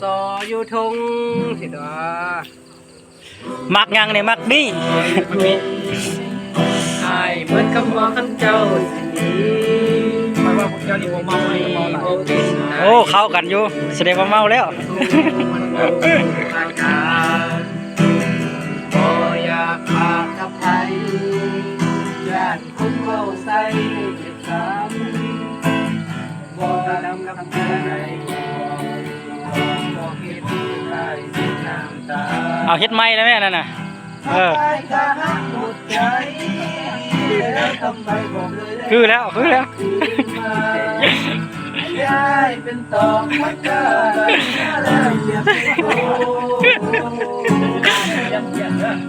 ซออยู่ทงสิตัวมักยังเนี่ยมักดีไอ้เหมือนคำว่าขันเจ้าสิหนีหมายว่าพวกเจ้านี่บ่เมาไม่เมาหลายโอ้เข้ากันอยู่แสดงว่าเมาแล้วอาการบ่อยากพากับใครญาติคนเว้าใส่เจ็บช้ำบ่ดำกับเธอ เอาเฮ็ดไม้แล้วแม่นั่นน่ะเออไปกะหักหมดใจแล้วทำไมบอกเลยได้คือแล้วคือแล้วยายเป็นตอกมัดกาแล้วเหยียบโอ้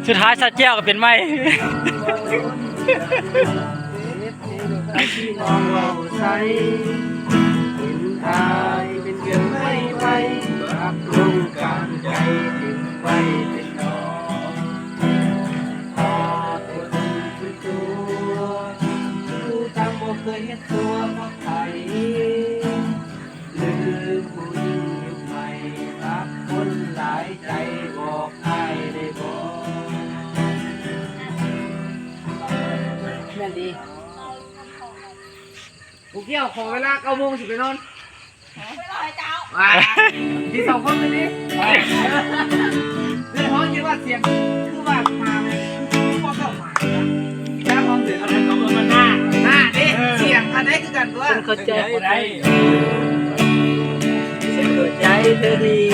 สุดท้ายสัตว์แก้วก็เป็นไม้ที่น้องเราใส่เป็นอายเป็นเพียงไม่ไหวรับรู้การใจ ตัวเพราะใครลืมผู้หญิงยุคใหม่รักคนหลายใจบอกอายได้บอกแม่นดีกูเกี่ยวขอเวลาเก้าโมงสิไปนอนไม่รอให้เจ้าอ่าที่สองคนเลยนี่เรื่องห้องคิดว่าเสียง เข้าใจได้ฉันเข้าใจเธอดี